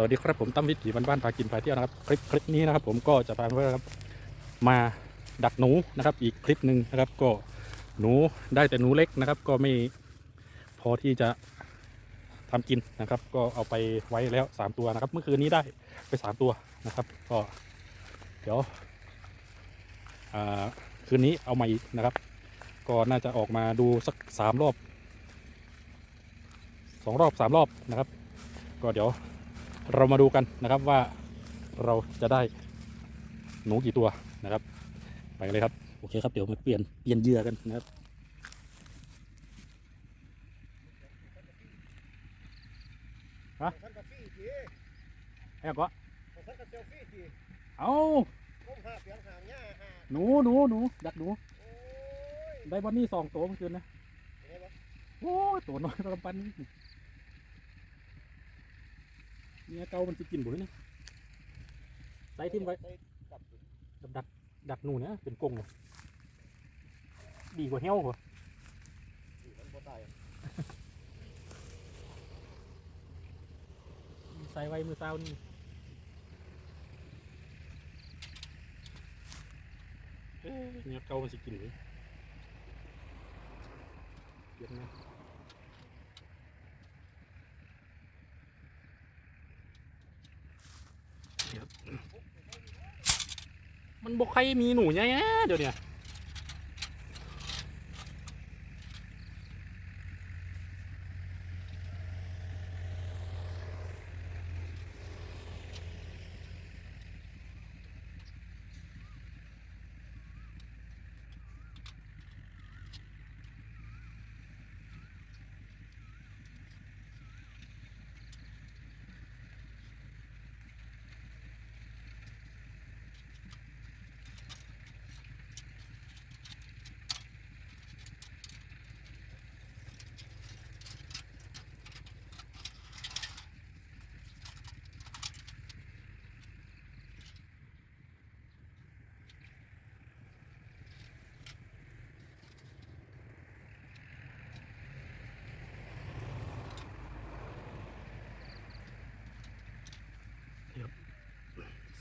สวัสดีครับผมตั้มวิถีบ้านบ้านพากินพาเที่ยวนะครับคลิปคลิปนี้นะครับ ผมก็จะพาเพื่อนครับมาดักหนูนะครับ อีกคลิปหนึ่งนะครับ ก็หนูได้แต่หนูเล็กนะครับ ก็ไม่พอที่จะทำกินนะครับ ก็เอาไปไว้แล้วสามตัวนะครับ เมื่อคืนนี้ได้ไปสามตัวนะครับ ก็เดี๋ยวคืนนี้เอามาอีกนะครับ ก็น่าจะออกมาดูสักสามรอบสองรอบสามรอบนะครับ ก็เดี๋ยว เรามาดูกันนะครับว่าเราจะได้หนูกี่ตัวนะครับ ไปเลยครับ โอเคครับเดี๋ยวมาเปลี่ยนเปลี่ยนเหยื่อกันนะครับฮะท่านกาแฟทีไอ้ก็ท่านกาเซลฟี่ทีเอาก้มหาเสียงหางหญ้าหาหนูหนูหนูดักหนูโอ้ยได้บอนนี่สองตัวเมื่อคืนนะเป็นไงวะโอ้ยตัวน้อยตัวกำปั้นนี่ เนี่ยเกามันจะกินบุหรี่นี่ใส่ทิมไว้ด้กลับดักดักดักหนูเนี่ยเป็นกรงเลยดีกว่าเหี้ยวกว่าอยู่มันบ่ตายใส่ไว้มือเช้านี่เอ๊ะเนี่ยเกามันสิกินหรือเย็นนะเดี๋ยว มันบอกใครมีหนูไงเดี๋ยวเนี้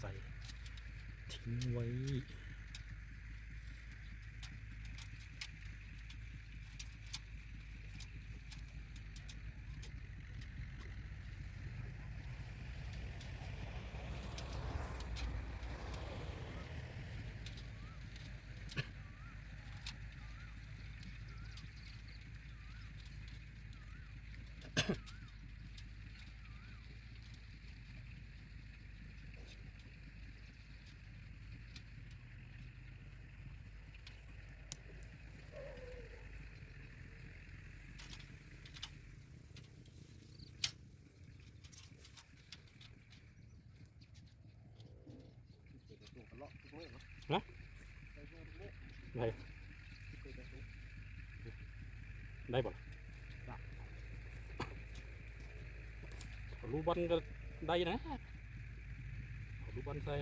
ส่ทิ้ง ไว้ นะได้ได้บ่รู้บอลก็ได้นะรู้บอลใส่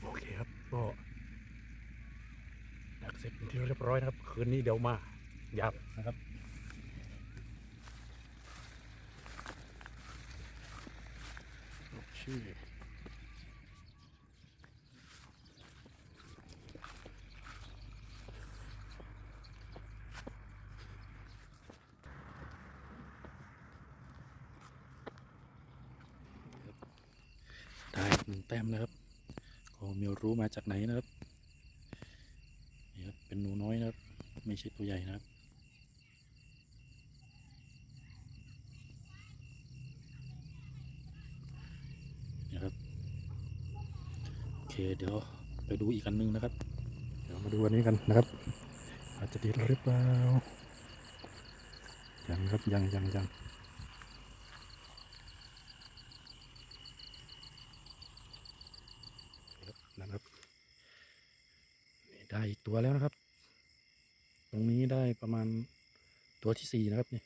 โอเคครับก็ดัก เสร็จเป็นที่เรียบร้อยนะครับ คืนนี้เดี๋ยวมายับนะครับโอเคได้หนึ่งแต้มนะครับก็ไม่รู้มาจากไหนนะครับ เป็นหนูน้อยนะครับ ไม่ใช่ตัวใหญ่นะครับนะครับโอเคเดี๋ยวไปดูอีกอันนึงนะครับ เดี๋ยวมาดูอันนี้กันนะครับ อาจจะดีหรือเปล่ายังครับยังยังยังนะครับได้อีกตัวแล้วนะครับ ตรงนี้ได้ประมาณตัวที่สี่นะครับนี่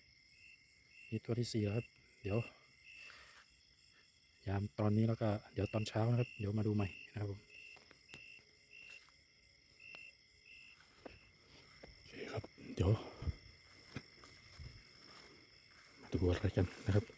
นี่ตัวที่สี่แล้วครับ เดี๋ยว ยามตอนนี้แล้วก็เดี๋ยวตอนเช้านะครับ เดี๋ยวมาดูใหม่นะครับผมโอเคครับ เดี๋ยว มาดูอะไรกันนะครับ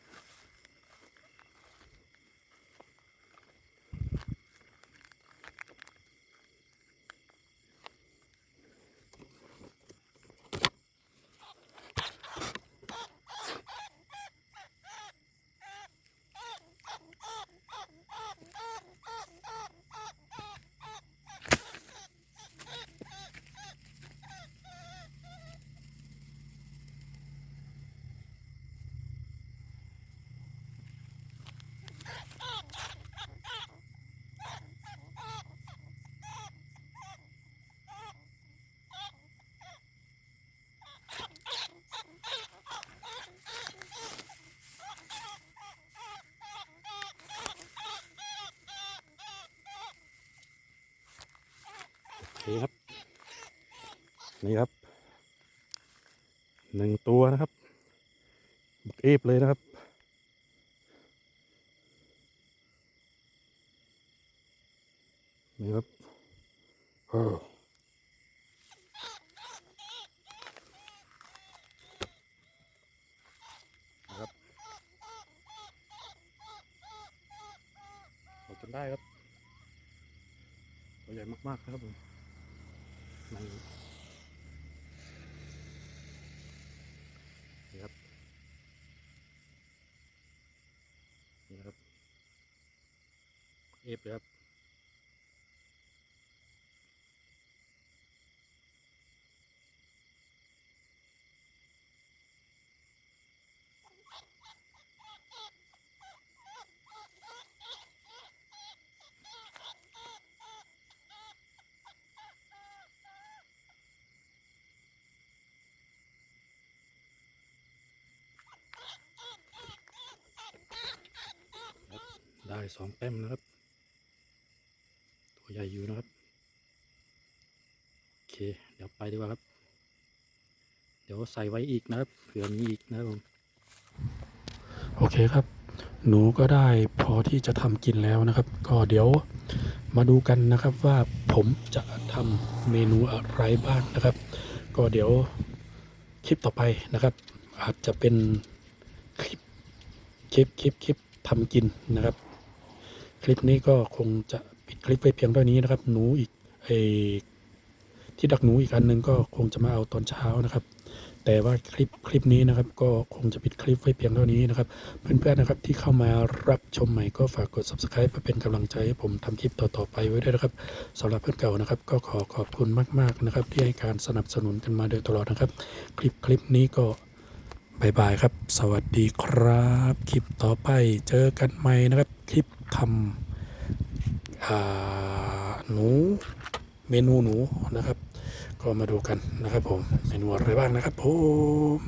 นี่ครับหนึ่งตัวนะครับบักเอฟเลยนะครับ นี่ครับเออครับเอาจนได้ครับตัวใหญ่มาก ๆ นะครับผมในนี่ครับ นี่นะครับ เอฟเลยครับได้สองแต้มนะครับ หญ่อยู่นะครับ โอเค เดี๋ยวไปดีกว่าครับ เดี๋ยวใส่ไว้อีกนะครับเผื่อมีอีกนะครับผมโอเคครับ หนูก็ได้พอที่จะทำกินแล้วนะครับ ก็เดี๋ยวมาดูกันนะครับว่าผมจะทำเมนูอะไรบ้างนะครับ ก็เดี๋ยวคลิปต่อไปนะครับ อาจจะเป็นคลิปคลิปคลิปคลิปทำกินนะครับ คลิปนี้ก็คงจะ ปิดคลิปไว้เพียงเท่านี้นะครับ หนูอีกไอที่ดักหนูอีกอันหนึงก็คงจะมาเอาตอนเช้านะครับ แต่ว่าคลิปคลิปนี้นะครับ ก็คงจะปิดคลิปไว้เพียงเท่านี้นะครับ เพื่อนๆนะครับที่เข้ามารับชมใหม่ก็ฝากกด subscribe เพื่อเป็นกำลังใจให้ผมทำคลิปต่อๆไปไว้ด้วยนะครับสำหรับเพื่อนเก่านะครับ ก็ขอขอบคุณมากๆนะครับ ที่ให้การสนับสนุนกันมาโดยตลอดนะครับ คลิปคลิปนี้ก็บายบายครับ สวัสดีครับ คลิปต่อไปเจอกันใหม่นะครับ คลิปทำอ่า หนูเมนูหนูนะครับ ก็มาดูกันนะครับผมเมนูอะไรบ้างนะครับผม